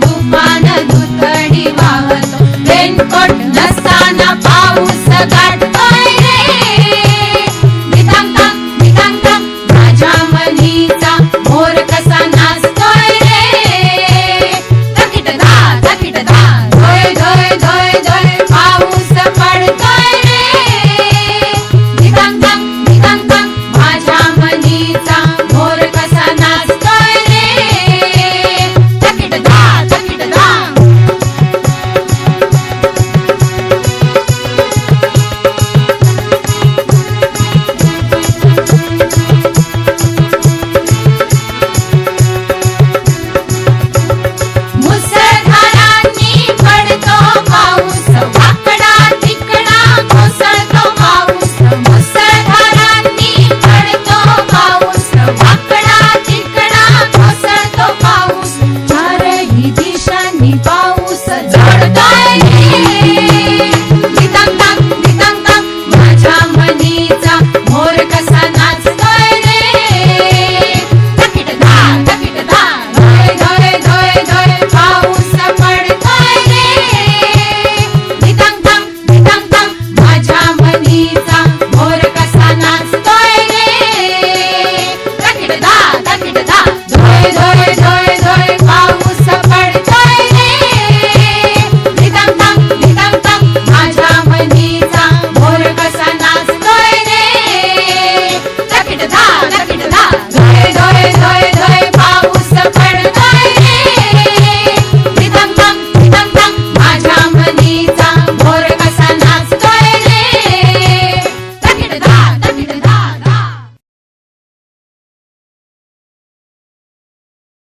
तुफान दुथडी वाहतो रेनकोट नसताना पाऊस गाठतोय रे नितांग नितांग माझ्या मनीचा Satan